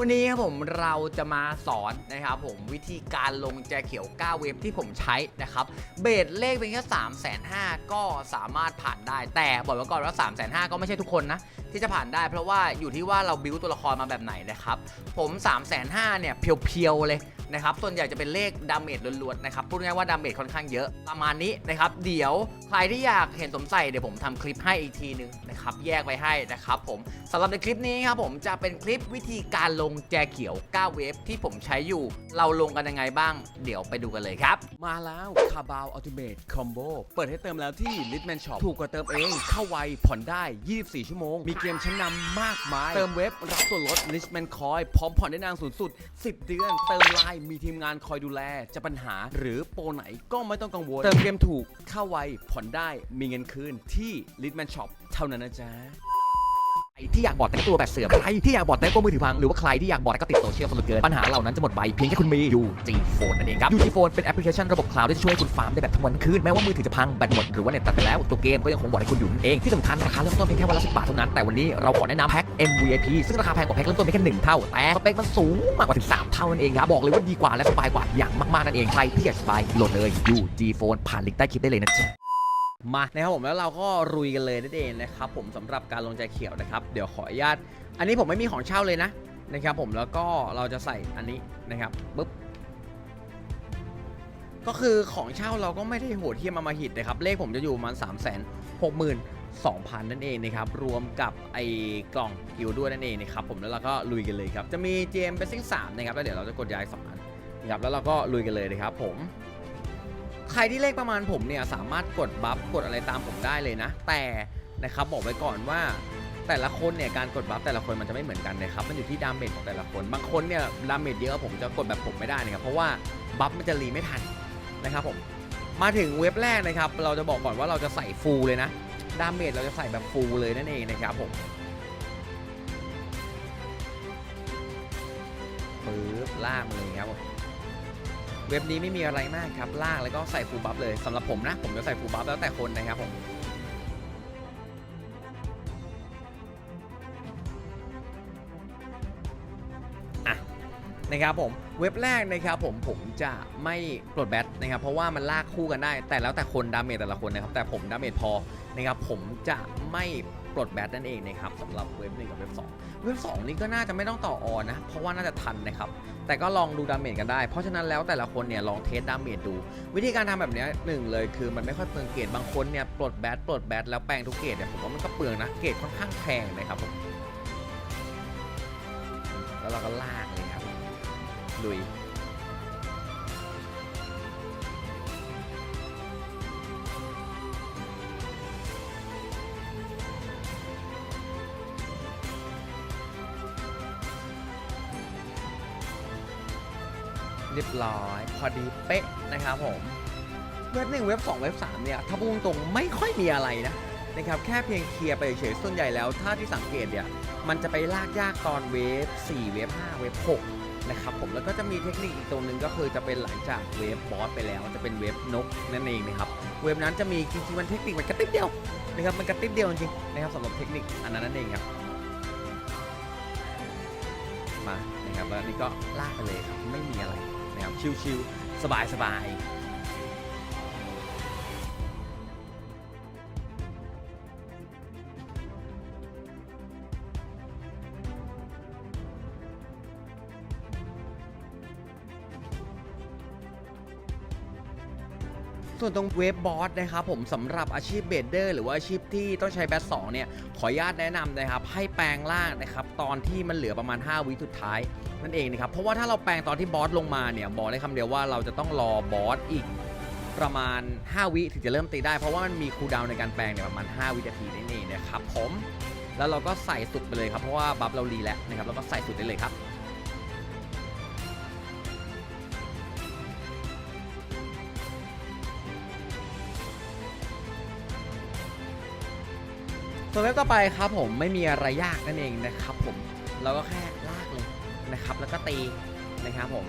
วันนี้ครับผมเราจะมาสอนนะครับผมวิธีการลงแจเขียว 9 เว็บที่ผมใช้นะครับ เบสเลขเป็นแค่3 5 0 0 0ก็สามารถผ่านได้ แต่บอกไว้ก่อนว่า 3 5 0 0 0ก็ไม่ใช่ทุกคนนะ ที่จะผ่านได้เพราะว่าอยู่ที่ว่าเราบิวตัวละครมาแบบไหนนะครับ ผม 3 5 0 0 0เนี่ยเพียวๆเลย นะครับส่วนใหญ่จะเป็นเลขดาเมจล้วนๆนะครับพูดง่ายๆว่าดาเมจค่อนข้างเยอะประมาณนี้นะครับเดี๋ยวใครที่อยากเห็นสมใส่เดี๋ยวผมทำคลิปให้อีกทีนึงนะครับแยกไว้ให้นะครับผมสำหรับในคลิปนี้ครับผมจะเป็นคลิปวิธีการลงแจเขียว9เวฟที่ผมใช้อยู่ เราลงกันยังไงบ้าง เดี๋ยวไปดูกันเลยครับ มาแล้วคาบาวอัลติเมทคอมโบเปิดให้เติมแล้วที่ Litman Shop ถูกกว่าเติมเอง เข้าไวผ่อนได้ 24 ชั่วโมง มีเกมชั้นนำมากมาย เติมเว็บรับส่วนลด Litman Coin พร้อมผ่อนได้นานสูงสุด 10 เดือน เติมไลน์มีทีมงานคอยดูแล จะปัญหาหรือโปรไหนก็ไม่ต้องกังวล เติมเกมถูก เข้าไว ผ่อนได้ มีเงินคืนที่ Litman Shop เท่านั้นนะจ๊ะ ที่อยากบอดแต่งตัวแบบเสื่อมใครที่อยากบอดแต่งตัวมือถือพังหรือว่าใครที่อยากบอดแล้วก็ติดโซเชียลสนุกเกินปัญหาเหล่านั้นจะหมดไปเพียงแค่คุณมี UG Phone นั่นเองครับ UG Phone เป็นแอปพลิเคชันระบบคลาวด์ที่จะช่วยให้คุณฟาร์มได้แบบทั้งวันทั้งคืนแม้ว่ามือถือจะพังแบตหมดหรือว่าเน็ตตัดไปแล้วตัวเกมก็ยังคงบอดให้คุณอยู่นั่นเองที่สำคัญราคาเริ่มต้นเพียงแค่วันละ10บาทเท่านั้นแต่วันนี้เราขอแนะนำแพ็ค MVP ซึ่งราคาแพงกว่าแพ็คเริ่มต้นเพียงแค่หนึ่งเท่าแต่สเปคมันสูงมากกว่าถึงสามเท่านั่นเองครับบอกเลยว่าดีกว่าและสบายกว่าอย่างมากๆนั่นเองใครที่อยากสบายโหลดเลย UG Phone ผ่านลิงก์ใต้คลิปได้เลยนะจ๊ะ มานะครับผมแล้วเราก็รุยกันเลยนั่นเองนะครับผมสำหรับการลงใจเขียวนะครับ เดี๋ยวขออนุญาต อันนี้ผมไม่มีของเช่าเลยนะนะครับผมแล้วก็เราจะใส่อันนี้นะครับปุ๊บก็คือของเช่าเราก็ไม่ได้โหดเทียมมามาหิตนะครับ เลขผมจะอยู่ประมาณ3 6 2 0 0 0 นั่นเองนะครับ รวมกับไอ้กล่องกิวด้วยนั่นเองนะครับผมแล้วเราก็ลุยกันเลยครับ จะมีเจมเป็นซิ่งสามนะครับ แล้วเดี๋ยวเราจะกดย้ายสองอันนะครับแล้วเราก็ลุยกันเลยนะครับผม ใครที่เลขประมาณผมเนี่ยสามารถกดบัฟกดอะไรตามผมได้เลยนะ แต่นะครับบอกไว้ก่อนว่าแต่ละคนเนี่ยการกดบัฟแต่ละคนมันจะไม่เหมือนกันนะครับมันอยู่ที่ดาเมจของแต่ละคน บางคนเนี่ยดาเมจเยอะผมจะกดแบบผมไม่ได้นะครับเพราะว่าบัฟมันจะรีไม่ทันนะครับผมมาถึงเว็บแรกนะครับ เราจะบอกก่อนว่าเราจะใส่ฟูลเลยนะดาเมจเราจะใส่แบบฟูลเลยนั่นเองนะครับผมปึ๊บล่ามเลยครับผม เว็บนี้ไม่มีอะไรมากครับลากแล้วก็ใส่ฟูลบัฟเลยสำหรับผมนะ ผมจะใส่ฟูลบัฟแล้วแต่คนนะครับผมนะครับผมเว็บแรกนะครับผมผมจะไม่ปลดแบตนะครับเพราะว่ามันลากคู่กันได้ แต่แล้วแต่คนดาเมจแต่ละคนนะครับแต่ผมดาเมจพอนะครับผมจะไม่ปลดแบตนั่นเองนะครับสำหรับเว็บหนึ่งกับเว็บสอง เว็บสองนี้ก็น่าจะไม่ต้องต่อออนนะ เพราะว่าน่าจะทันนะครับ แต่ก็ลองดูดาเมจกันได้ เพราะฉะนั้นแล้วแต่ละคนเนี่ยลองเทสดาเมจดู วิธีการทำแบบนี้หนึ่งเลยคือมันไม่ค่อยเปลืองเกรดบางคนเนี่ยปลดแบตปลดแบตแล้วแปลงทุกเกรดเนี่ยผมว่ามันก็เปลืองนะเกรดค่อนข้างแพงนะครับผมแล้วเราก็ลากเลยครับลุย เรียบร้อย พอดีเป๊ะนะครับผม เว็บหนึ่งเว็บ2เว็บ3เนี่ย ถ้าพูดตรงๆไม่ค่อยมีอะไรนะนะครับแค่เพียงเคลียร์ไปเฉยๆส่วนใหญ่แล้ว ถ้าที่สังเกตเนี่ย มันจะไปลากยากตอนเวฟ4เวฟ5เวฟ6นะครับผมแล้วก็จะมีเทคนิคอีกตรงหนึงก็คือจะเป็นหลังจากเวฟบอสไปแล้วจะเป็นเวฟนกนั่นเองนะครับเวฟนั้นจะมีจริงๆมันเทคนิคมันกระติบเดียวนะครับมันกระติบเดียวจริงๆนะครับสำหรับเทคนิคอันนั้นนั่นเองครับมานะครับแล้วนี่ก็ลากไปเลยครับไม่มีอะไร นะครับชิวๆสบาย ส่วนตรงเวฟบอสนะครับผมสำหรับอาชีพเบดเดอร์หรือว่าอาชีพที่ต้องใช้แบทสองเนี่ยขออนุญาตแนะนำนะครับให้แปลงร่างนะครับตอนที่มันเหลือประมาณ 5 วิสุดท้ายนั่นเองนะครับเพราะว่าถ้าเราแปลงตอนที่บอสลงมาเนี่ยบอกได้คำเดียวว่าเราจะต้องรอบอสอีกประมาณ 5 วิถึงจะเริ่มตีได้ เพราะว่ามันมีคูลดาวในการแปลงเนี่ยประมาณ 5 วินาทีนั่นเองนะครับผมแล้วเราก็ใส่สุดไปเลยครับเพราะว่าบัฟเรารีแล้วนะครับเราก็ใส่สุดได้เลยครับ ส่วนเว็บต่อไปครับผมไม่มีอะไรยากนั่นเองนะครับผมเราก็แค่ลากเลยนะครับ แล้วก็ตีนะครับผม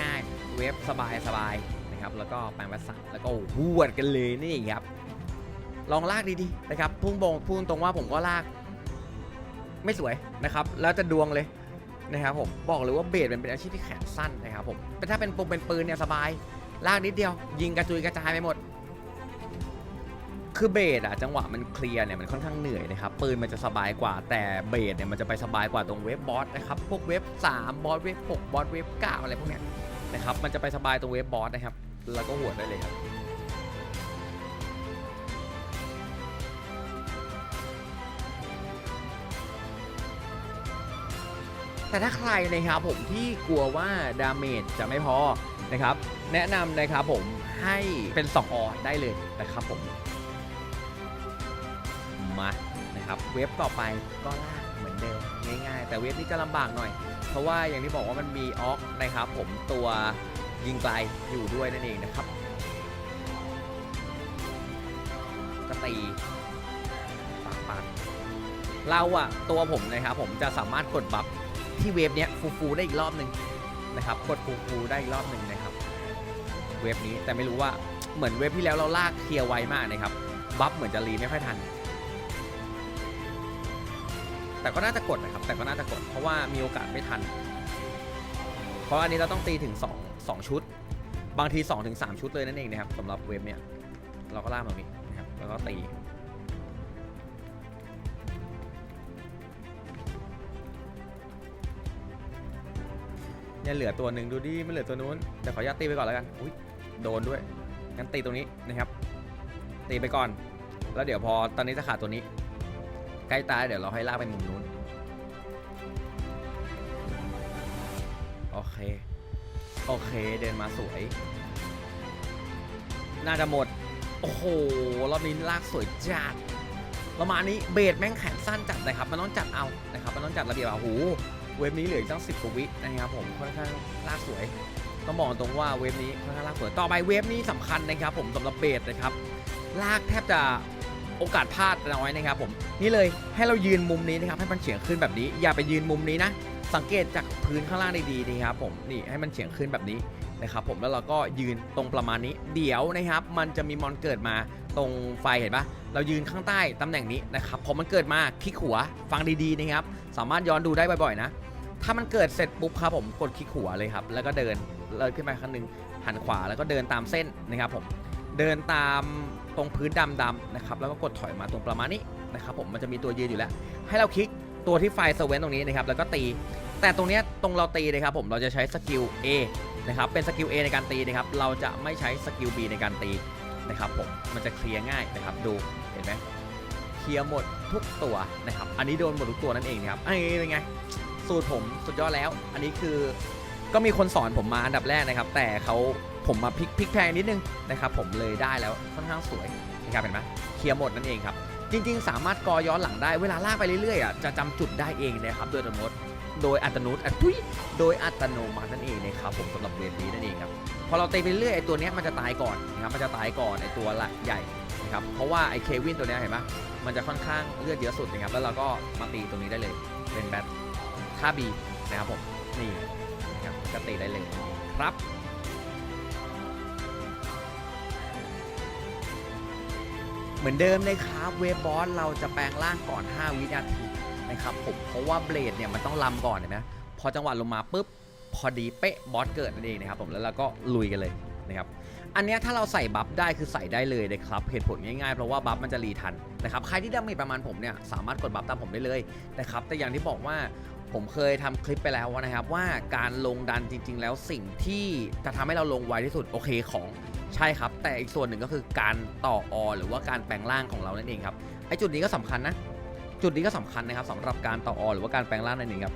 ง่ายๆเว็บสบายๆนะครับ แล้วก็แปลงภาษาแล้วก็หวดกันเลยนี่ครับ ลองลากดีๆนะครับพุ่งบงพุ่งตรงว่าผมก็ลาก ไม่สวยนะครับ แล้วจะดวงเลยนะครับผมบอกเลยว่าเบสมันเป็นอาชีพที่แขนสั้นนะครับผมแต่ถ้าเป็นปงเป็นปืนเนี่ยสบายลากนิดเดียว ยิงกระจุยกระจายไปหมด คือเบสอะจังหวะมันเคลียร์เนี่ยมันค่อนข้างเหนื่อยนะครับปืนมันจะสบายกว่าแต่เบสเนี่ยมันจะไปสบายกว่าตรงเว็บบอสนะครับพวกเว็บ3บอสเว็บ6บอสเว็บ9อะไรพวกเนี้ยนะครับมันจะไปสบายตรงเว็บบอสนะครับแล้วก็หัวดได้เลยครับแต่ถ้าใครนะครับผมที่กลัวว่าดาเมจจะไม่พอนะครับแนะนำนะครับผมให้เป็น 2 ออได้เลยนะครับผม นะครับ เว็บต่อไปก็ลากเหมือนเดิมง่ายๆ แต่เว็บนี้จะลำบากหน่อย เพราะว่าอย่างที่บอกว่ามันมีออกนะครับ ผมตัวยิงไกลอยู่ด้วยนั่นเองนะครับก็ตีปากปากเราอะตัวผมนะครับผมจะสามารถกดบัฟที่เวฟเนี้ยฟูฟูได้อีกรอบหนึ่งนะครับ กดฟูฟูได้อีกรอบหนึ่งนะครับ เวฟนี้แต่ไม่รู้ว่าเหมือนเวฟที่แล้วเราลากเคลียร์ไวมากนะครับ บัฟเหมือนจะรีไม่ค่อยทัน แต่ก็น่าจะกดนะครับ แต่ก็น่าจะกด เพราะว่ามีโอกาสไม่ทัน เพราะอันนี้เราต้องตีถึง 2 2 ชุด บางที2ถึง3ชุดเลยนั่นเองนะครับสำหรับเวฟเนี้ยเราก็ล่ากแบบนี้นะครับ แล้วก็ตีเนี่ยเหลือตัวหนึ่งดูดิไม่เหลือตัวนู้นแต่ขออนุญาตตีไปก่อนแล้วกันอุ้ยโดนด้วยงั้นตีตรงนี้นะครับ ตีไปก่อน แล้วเดี๋ยวพอตอนนี้จะขาดตัวนี้ ใกล้ตายเดี๋ยวเราให้ลากไปมุมนู้น โอเค โอเคเดินมาสวย น่าจะหมด โอ้โหรอบนี้ลากสวยจัดประมาณนี้เบสแม่งแขนสั้นจัดนะครับ มันต้องจัดเอานะครับ มันต้องจัดระเบียบเอาโอ้โหเว็บนี้เหลืออีกตั้งสิบกว่าวินะครับผมค่อนข้างลากสวย ต้องบอกตรงว่าเว็บนี้ค่อนข้างลากสวย ต่อไปเว็บนี้สำคัญนะครับ ผมสำหรับเบสนะครับ ลากแทบจะ โอกาสพลาดน้อยนะครับผมนี่เลยให้เรายืนมุมนี้นะครับให้มันเฉียงขึ้นแบบนี้ อย่าไปยืนมุมนี้นะ สังเกตจากพื้นข้างล่างดีๆนะครับผมนี่ให้มันเฉียงขึ้นแบบนี้นะครับผมแล้วเราก็ยืนตรงประมาณนี้ เดี๋ยวนะครับ มันจะมีมอนเกิดมาตรงไฟเห็นปะเรายืนข้างใต้ตำแหน่งนี้นะครับพอมันเกิดมาคลิกหัวฟังดีๆนะครับ สามารถย้อนดูได้บ่อยๆนะ ถ้ามันเกิดเสร็จปุ๊บครับผมกดคลิกหัวเลยครับ แล้วก็เดินเลยขึ้นไปครั้งหนึ่งหันขวาแล้วก็เดินตามเส้นนะครับผมเดินตาม ตรงพื้นดำๆนะครับแล้วก็กดถอยมาตรงประมาณนี้นะครับผมมันจะมีตัวยืนอยู่แล้ว ให้เราคลิกตัวที่ไฟเซเว่นตรงนี้นะครับแล้วก็ตี แต่ตรงเนี้ยตรงเราตีนะครับผมเราจะใช้สกิล A นะครับเป็นสกิล A ในการตีนะครับเราจะไม่ใช้สกิล B ในการตีนะครับผมมันจะเคลียร์ง่ายนะครับดูเห็นไหมเคลียร์หมดทุกตัวนะครับอันนี้โดนหมดทุกตัวนั่นเองนะครับอันนี้เป็นไงสูตรผมสุดยอดแล้ว อันนี้คือก็มีคนสอนผมมาอันดับแรกนะครับ แต่เขา ผมมาพลิกพลิกแพงนิดนึงนะครับผมเลยได้แล้วค่อนข้างสวยนะครับเห็นไหมเคลียร์หมดนั่นเองครับ จริง ๆ สามารถกอย้อนหลังได้เวลาลากไปเรื่อยๆอะจะจำจุดได้เองนะครับโดยอัตโนมัติโดยอัตโนมัติอะทุยโดยอัตโนมัตินั่นเองนะครับผมสำหรับเวรนี้นั่นเองครับพอเราตีไปเรื่อยไอ้ตัวเนี้ยมันจะตายก่อนนะครับมันจะตายก่อนไอ้ตัวละใหญ่นะครับเพราะว่าไอ้เควินตัวเนี้ยเห็นไหมมันจะค่อนข้างเลือดเยอะสุดนะครับแล้วเราก็มาตีตัวนี้ได้เลยเป็นแบทค่า B นะครับผมนี่นะครับก็ตีได้เลยครับ เหมือนเดิมเลยครับเวฟบอสเราจะแปลงร่างก่อน 5 วินาทีนะครับผมเพราะว่าเบลดเนี่ยมันต้องลำก่อนเห็นไหมพอจังหวะลงมาปุ๊บพอดีเป๊ะบอสเกิดนั่นเองนะครับผมแล้วเราก็ลุยกันเลยนะครับอันนี้ถ้าเราใส่บัฟได้คือใส่ได้เลยนะครับเหตุผลง่ายๆเพราะว่าบัฟมันจะรีทันนะครับใครที่ดาเมจประมาณผมเนี่ยสามารถกดบัฟตามผมได้เลยนะครับแต่อย่างที่บอกว่าผมเคยทำคลิปไปแล้วนะครับว่าการลงดันจริง ๆ แล้วสิ่งที่จะทำให้เราลงไวที่สุดโอเคของ ใช่ครับ แต่อีกส่วนหนึ่งก็คือการต่ออหรือว่าการแปลงร่างของเรานั่นเองครับไอจุดนี้ก็สำคัญนะ จุดนี้ก็สำคัญนะครับสำหรับการต่ออหรือว่าการแปลงร่างนั่นเองครับ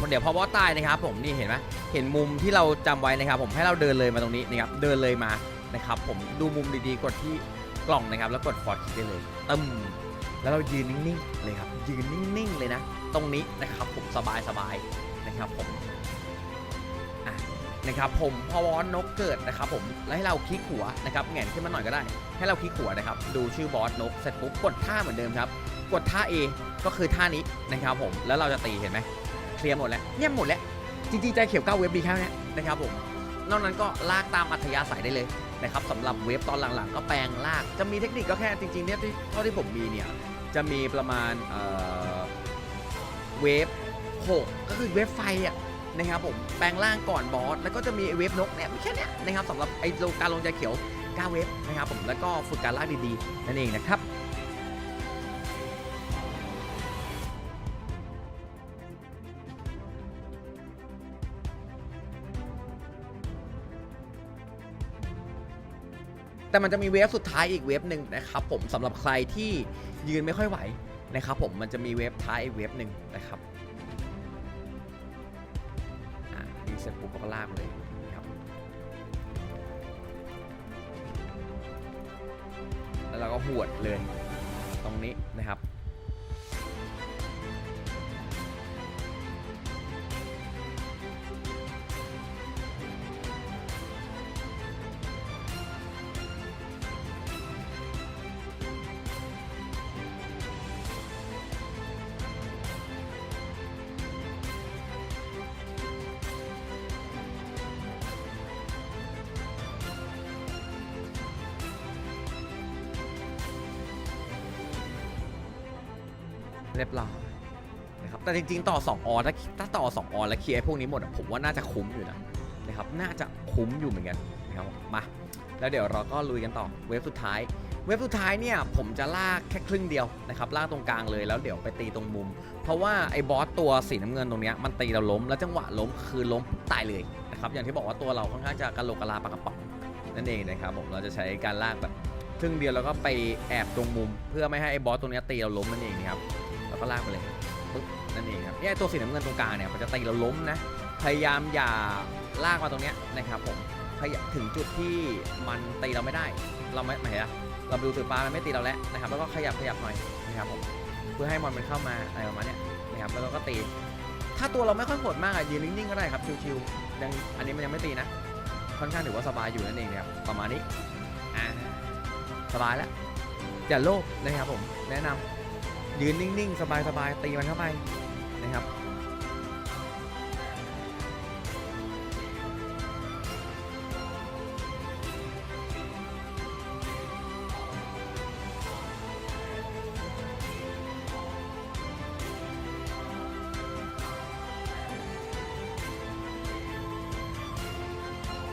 อะเดี๋ยวพอบอสตายนะครับผมนี่เห็นไหมเห็นมุมที่เราจำไว้นะครับผมให้เราเดินเลยมาตรงนี้นะครับเดินเลยมานะครับ ผมดูมุมดีๆกดที่กล่องนะครับ แล้วกดฟอร์ดได้เลยตึมแล้วเรายืนนิ่งๆเลยครับยืนนิ่งๆเลยนะ ตรงนี้นะครับผมสบายๆนะครับผมนะครับผมพอวอนนกเกิดนะครับผมแล้วให้เราคลิกหัวนะครับแงนขึ้นมาหน่อยก็ได้ ให้เราคลิกหัวนะครับ ดูชื่อบอสนกเสร็จปุ๊บกดท่าเหมือนเดิมครับ กดท่า A ก็คือท่านี้นะครับผมแล้วเราจะตีเห็นไหม เคลียร์หมดแล้วเงียบหมดแล้ว จริงๆ ใจเขียวเก้าเว็บดีแค่นี้นะครับผม นอกนั้นก็ลากตามอัธยาศัยได้เลยนะครับสำหรับเว็บตอนหลังๆ ก็แปลงลาก จะมีเทคนิคก็แค่จริงๆเนี่ยที่เท่าที่ผมมีเนี่ย จะมีประมาณเเวฟ6ก็คือเวฟไฟอะนะครับผมแปลงร่างก่อนบอสแล้วก็จะมีเวฟนกเนี่ยมีแค่นี้นะครับสำหรับไอ้การลงใจเขียวก้าเวฟนะครับผมแล้วก็ฝึกการลากดีๆนั่นเองนะครับ แต่มันจะมีเวฟสุดท้ายอีกเวฟหนึ่งนะครับผมสำหรับใครที่ยืนไม่ค่อยไหวนะครับผมมันจะมีเวฟท้ายอีกเวฟหนึ่งนะครับดีเซ็ตปุ๊บก็ลากเลยนะครับแล้วเราก็หวดเลยตรงนี้นะครับ เรียบร้อยนะครับแต่จริงๆ ต่อ 2 ออถ้าถ้าต่อ 2 ออแล้วเคลียร์พวกนี้หมดผมว่าน่าจะคุ้มอยู่นะนะครับน่าจะคุ้มอยู่เหมือนกันนะครับมาแล้วเดี๋ยวเราก็ลุยกันต่อเวฟสุดท้าย เวฟสุดท้ายเนี่ยผมจะลากแค่ครึ่งเดียวนะครับลากตรงกลางเลยแล้วเดี๋ยวไปตีตรงมุม เพราะว่าไอ้บอสตัวสีน้ำเงินตรงเนี้ยมันตีเราล้มแล้วจังหวะล้มคือล้มตายเลยนะครับอย่างที่บอกว่าตัวเราค่อนข้างจะกะโหลกกะลาปากกระป๋องนั่นเองนะครับผมเราจะใช้การลากแบบครึ่งเดียวแล้วก็ไปแอบตรงมุม เพื่อไม่ให้ไอ้บอสตัวเนี้ยตีเราล้มนั่นเองครับ แล้วก็ลากไปเลยปึ๊บนั่นเองครับเนี่ยตัวสีน้ำเงินตรงกลางเนี่ยมันจะตีเราล้มนะพยายามอย่าลากมาตรงเนี้ยนะครับผมพยายามถึงจุดที่มันตีเราไม่ได้ เราไม่หมายอะเราดูสื่อฟ้ามันไม่ตีเราแล้วนะครับแล้วก็ขยับขยับหน่อยนะครับผมเพื่อให้มอนมันเข้ามาอะไรประมาณเนี้ยนะครับแล้วเราก็ตี ถ้าตัวเราไม่ค่อยโหดมากอะยืนนิ่งๆก็ได้ครับชิวๆยังอันนี้มันยังไม่ตีนะค่อนข้างถือว่าสบายอยู่นั่นเองนะครับประมาณนี้อ่าสบายแล้วอย่าโลภนะครับผมแนะนำ ยืนนิ่งๆ สบายๆ ตีมันเข้าไปนะครับ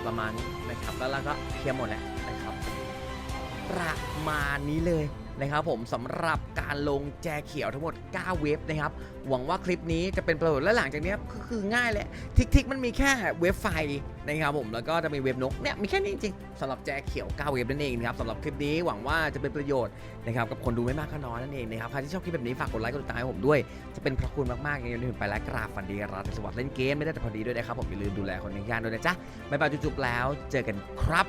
ประมาณนี้นะครับ แล้วเราก็เคลียร์หมดแล้วนะครับ ประมาณนี้เลย นะครับผมสำหรับการลงแจเขียวทั้งหมด 9 เว็บนะครับ หวังว่าคลิปนี้จะเป็นประโยชน์และหลังจากนี้ก็คือง่ายแหละทิกทิกมันมีแค่เว็บไฟนะครับผมแล้วก็จะมีเว็บนกเนี่ยมีแค่นี้จริงๆสำหรับแจเขียว 9 เว็บนั่นเองนะครับสำหรับคลิปนี้หวังว่าจะเป็นประโยชน์นะครับกับคนดูไม่มากก็น้อยนั่นเองนะครับใครที่ชอบคลิปแบบนี้ฝากกดไลค์กดติดตามให้ผมด้วย จะเป็นพระคุณมากๆอย่างนี้ถึงไปแล้วกราบฝันดีราตรีสวัสดิ์เล่นเกมไม่ได้แต่พอดีด้วยนะครับผมอย่าลืมดูแลคนในย่านด้วยนะจ๊ะบ๊ายบายจุ๊บๆแล้วเจอกันครับ